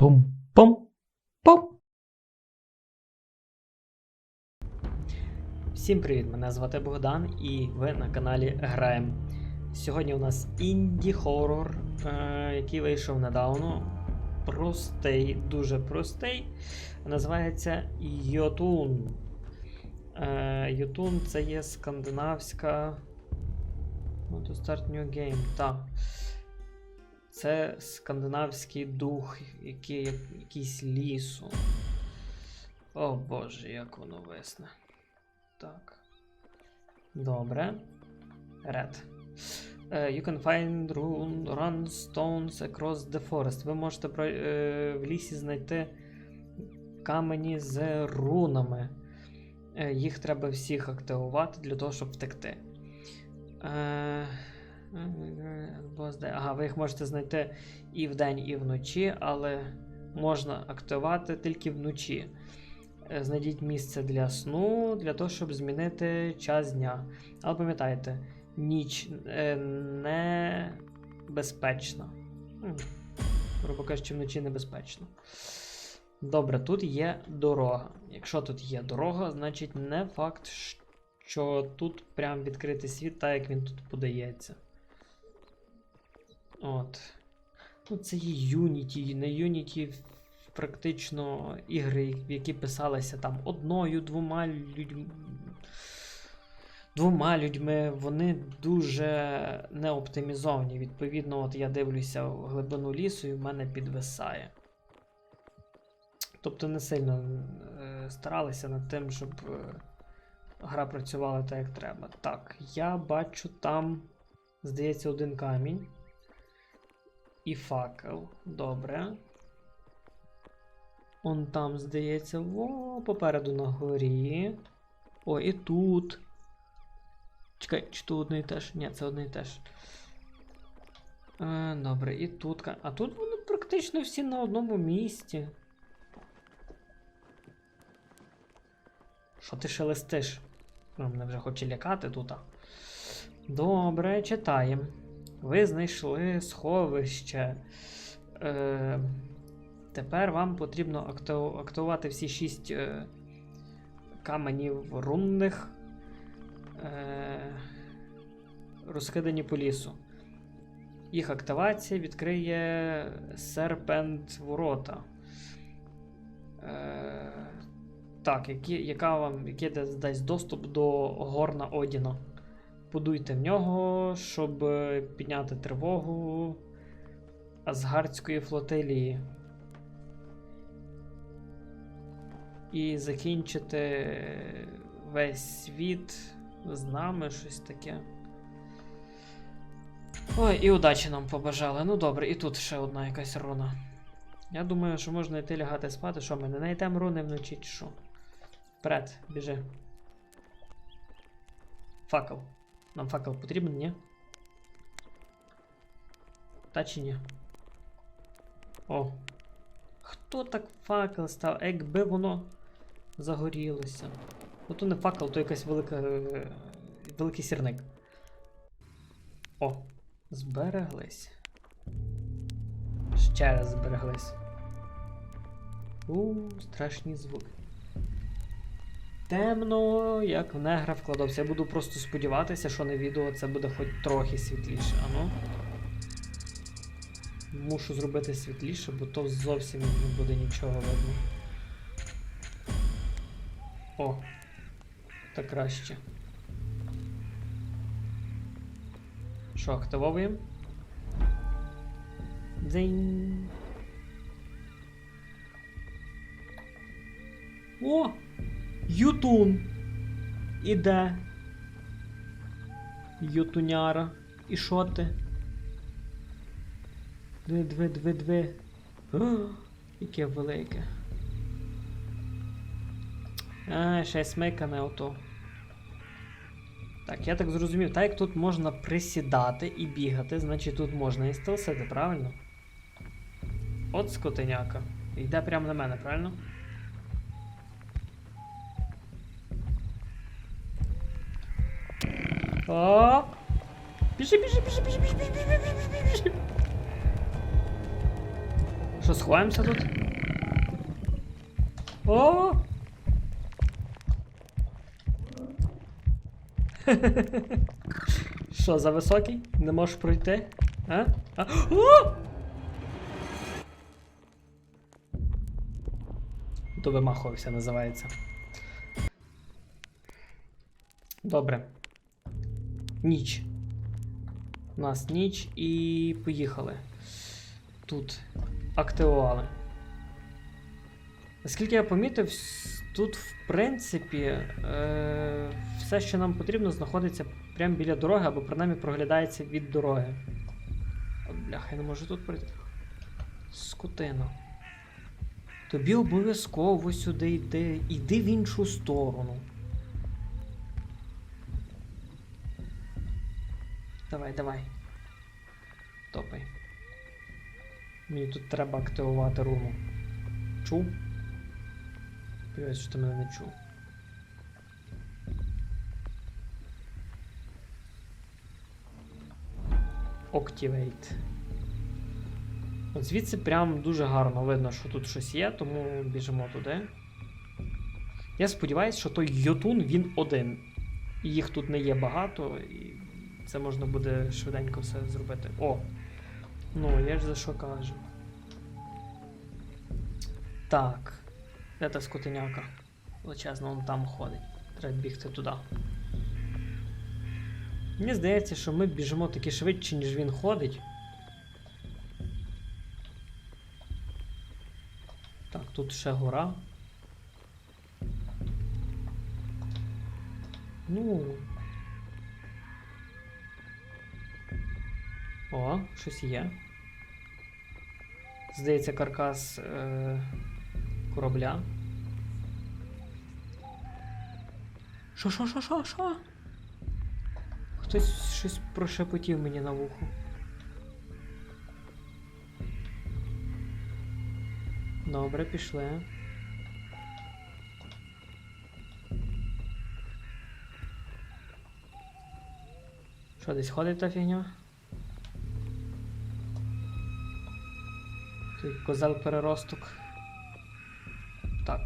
Пум-пум-пум. Всім привіт! Мене звати Богдан і ви на каналі Граєм. Сьогодні у нас інді хорор, е, який вийшов недавно. Простий, дуже простий. Називається Йотун. Е, це є скандинавська. Ну, to start new game, так. Це скандинавський дух, який, якийсь лісу. О боже, як воно весне. Так. Добре. Red. Е, you can find rune, run stones across the forest. Ви можете про, е, в лісі знайти камені з рунами. Е, їх треба всіх активувати для того, щоб втекти. Е, Ага, ви їх можете знайти і вдень, і вночі, але можна активувати тільки вночі. Е, Знайдіть місце для сну, для того, щоб змінити час дня. Але пам'ятайте, ніч е, не безпечна. Грубо кажучи, вночі небезпечно. Добре, тут є дорога. Якщо тут є дорога, значить не факт, що тут прям відкритий світ, так як він тут подається. От. Ну, це є Unity. На Unity практично ігри, які писалися там одною, двома людьми. Двома людьми, вони дуже не оптимізовані. Відповідно, от я дивлюся в глибину лісу і в мене підвисає. Тобто не сильно е, старалися над тим, щоб е, гра працювала так, як треба. Так, я бачу там, здається, один камінь. І факел. Добре. Он там, здається, во, попереду на горі. О, і тут. Чекай, чи то одне і те ж? Ні, це одне і те ж. Е, добре, і тут. А тут вони практично всі на одному місці. Що ти шелестиш? Мене вже хоче лякати тут. Добре, читаємо. Ви знайшли сховище. Е, тепер вам потрібно актив- активувати всі шість е, каменів рунних, е, розкидані по лісу. Їх активація відкриє серпент ворота. Е, так, які, яка вам, яке дасть доступ до горна Одіна. Подуйте в нього, щоб е, підняти тривогу Асгардської флотилії. І закінчити весь світ з нами, щось таке. Ой, і удачі нам побажали. Ну добре, і тут ще одна якась руна. Я думаю, що можна йти лягати спати. Що ми не знайдемо руни вночі чи що? Вперед, біжи. Факел. Нам факел потрібен, ні? Та чи ні? О. Хто так факел став? Якби воно загорілося. Ну то не факел, то якась велика. е, великий сірник. О, збереглись. Ще раз збереглись. У, страшні звуки. Темно, як в негра вкладався. Я буду просто сподіватися, що на відео це буде хоч трохи світліше. Ану. Мушу зробити світліше, бо то зовсім не буде нічого видно. О, так краще. Що, активовуємо? Дзинь. О! Ютун! Іде. Ютуняра. І що ти? Дві, дві, дві. О, яке велике. А, ще й смикане ото. Так, я так зрозумів, так як тут можна присідати і бігати, значить тут можна і стелсити, правильно? От скотиняка. Йде прямо на мене, правильно? Оп! Біжи, біжи, біжи, біжи, біжи, біжи, біжи, біжи, біжи, Що, сховаємося тут? О! Що, за високий? Не можеш пройти? А? а? О! То вимахувався, називається. Добре. Ніч. У нас ніч і поїхали. Тут активували. Наскільки я помітив, тут, в принципі, е- все, що нам потрібно, знаходиться прямо біля дороги, або принаймні проглядається від дороги. Бляха, я не можу тут пройти. Скотина. Тобі обов'язково сюди йди. Іди в іншу сторону. Давай, давай. Топай. Мені тут треба активувати руну. Чув? Сподіваюсь, що ти мене не чув. Activate. От звідси прям дуже гарно видно, що тут щось є, тому біжимо туди. Я сподіваюся, що той йотун він один. І їх тут не є багато, і це можна буде швиденько все зробити. О! Ну, я ж за що кажу. Так. Де та скотиняка? Величезно, он там ходить. Треба бігти туди. Мені здається, що ми біжимо таки швидше, ніж він ходить. Так, тут ще гора. Ну. О, щось є. Здається, каркас е- корабля. Що, що, що, що, що? Хтось щось прошепотів мені на вухо. Добре, пішли. Що, десь ходить та фігня? Той козел переросток. Так.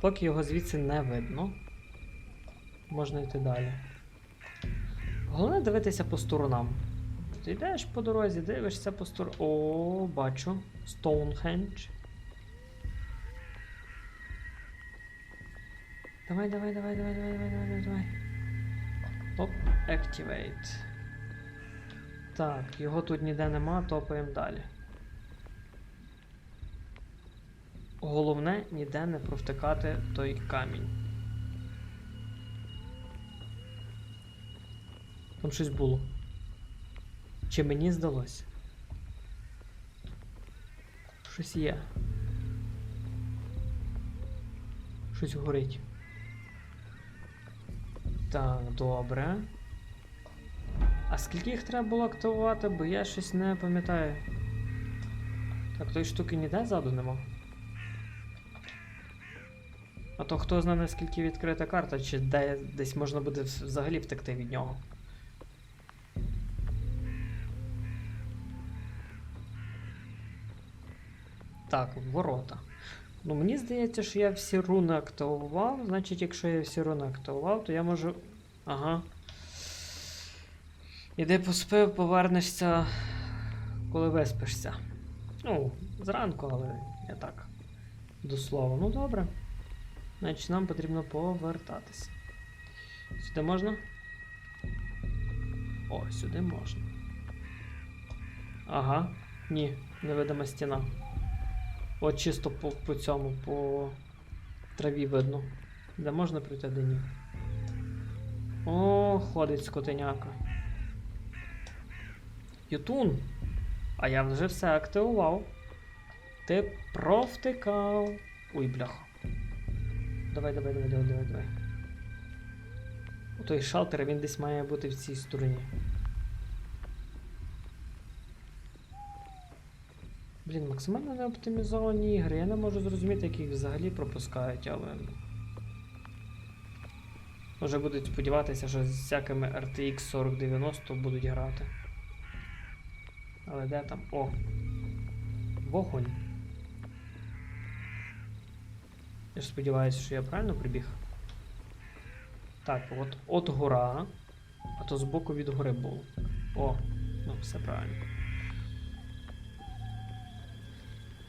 Поки його звідси не видно. Можна йти далі. Головне дивитися по сторонам. Ти йдеш по дорозі, дивишся по сторонам. О, бачу. Стоунхендж. Давай, давай, давай, давай, давай, давай, давай, давай. Оп, Activate. Так, його тут ніде нема, топаємо далі. Головне ніде не провтикати той камінь. Там щось було. Чи мені здалося? Щось є. Щось горить. Так, добре. А скільки їх треба було активувати, бо я щось не пам'ятаю. Так, тої штуки ніде ззаду нема. А то хто знає, наскільки відкрита карта, чи де, десь можна буде взагалі втекти від нього. Так, ворота. Ну, мені здається, що я всі руни активував. Значить, якщо я всі руни активував, то я можу. Ага. Іди поспив, повернешся, коли виспишся. Ну, зранку, але я так. До слова. Ну добре. Значить, нам потрібно повертатися. Сюди можна? О, сюди можна. Ага. Ні, невидима стіна. От чисто по, по цьому, по траві видно. Де можна пройти, де ні. О, ходить скотиняка. Ютун. А я вже все активував. Ти провтикав. Ой, бляха. Давай, давай, давай, давай, давай, давай. У той шалтер він десь має бути в цій стороні. Блін, максимально неоптимізовані ігри. Я не можу зрозуміти, як їх взагалі пропускають, але. Може будуть сподіватися, що з всякими RTX 4090 будуть грати. Але де там? О! Вогонь. Я ж сподіваюся, що я правильно прибіг. Так, от, от гора. А то збоку від гори було. О, ну все правильно.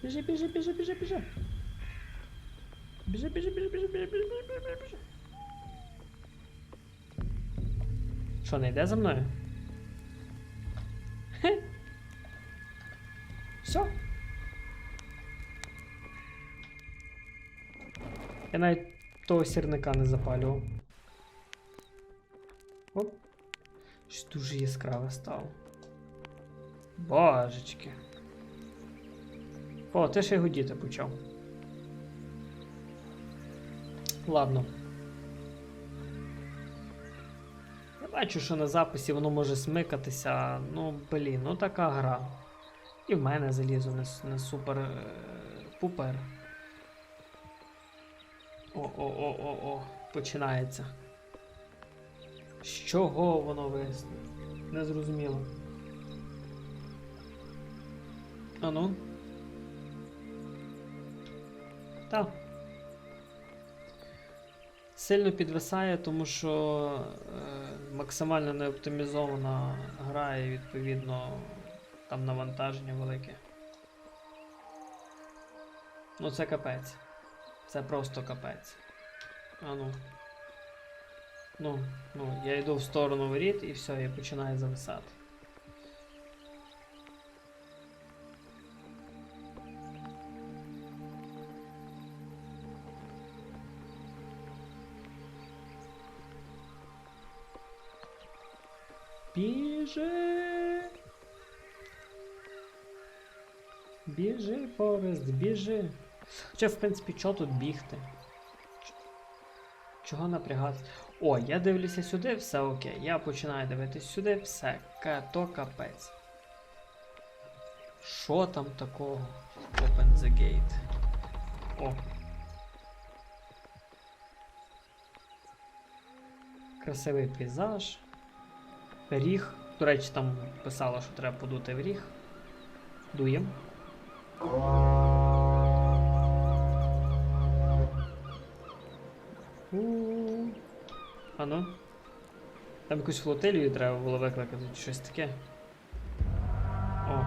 Біжи, біжи, біжи, біжи, біжи. Біжи, біжи, біжи, біжи, біжи, біжи, біжи, біжи, біжи. Що, не йде за мною? Хе. Все. Я навіть того сірника не запалював. Оп. Щось дуже яскраве стало. Божечки. О, ти ще й гудіти почав. Ладно. Я бачу, що на записі воно може смикатися. Ну, блін, ну така гра. І в мене залізо не, не супер е. О-о-о-о-о, починається. З чого воно висне? Не зрозуміло. Ану. Так. Сильно підвисає, тому що е, максимально не оптимізована гра і відповідно там навантаження велике. Ну це капець. Це просто капець. А ну. Ну, ну, я йду в сторону воріт і все, і починає зависати. Біжи! Біжи, Форест, біжи. Хоча, в принципі, чого тут бігти? Чого напрягатися? О, я дивлюся сюди, все окей. Я починаю дивитися сюди, все, то капець. Що там такого? Open the gate. О. Красивий пейзаж. Ріг. До речі, там писало, що треба подути в ріг. Дуєм. А ну. Там якусь флотилію треба було викликати, чи щось таке. О.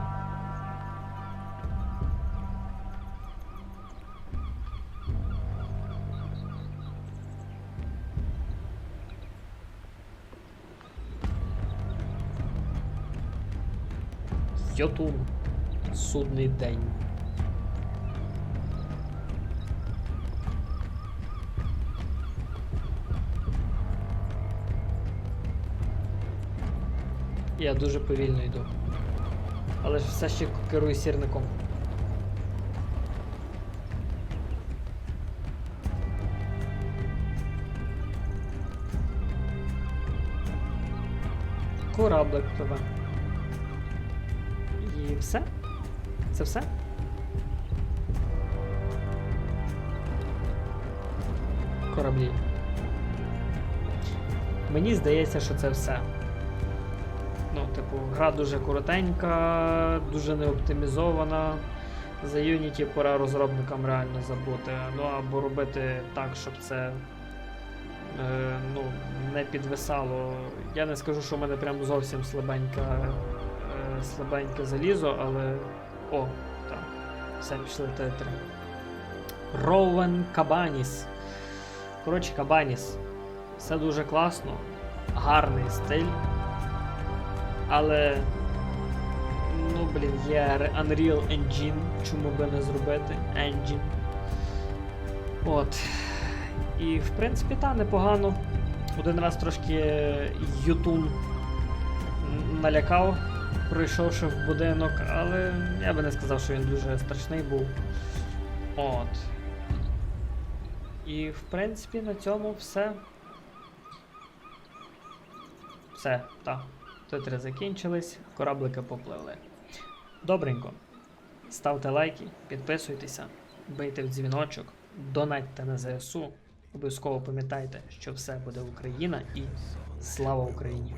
Йотун. Судний день. Я дуже повільно йду. Але ж все ще керую сірником. Кораблик тебе. І все? Це все? Кораблі. Мені здається, що це все. Ну, типу, гра дуже коротенька, дуже неоптимізована. За Unity пора розробникам реально забути. Ну або робити так, щоб це е, ну, не підвисало. Я не скажу, що в мене прям зовсім слабенька, е, слабеньке залізо, але. О, так. Все пішли титри. Роуен Кабаніс. Коротше, Кабаніс. Все дуже класно. Гарний стиль. Але. Ну, блін, є Unreal Engine, чому би не зробити Engine. От. І в принципі, та, непогано. Один раз трошки Ютун налякав, пройшовши в будинок, але я би не сказав, що він дуже страшний був. От. І в принципі на цьому все. Все, так. Титри закінчились, кораблики попливли. Добренько. Ставте лайки, підписуйтеся, бийте в дзвіночок, донатьте на ЗСУ. Обов'язково пам'ятайте, що все буде Україна і слава Україні!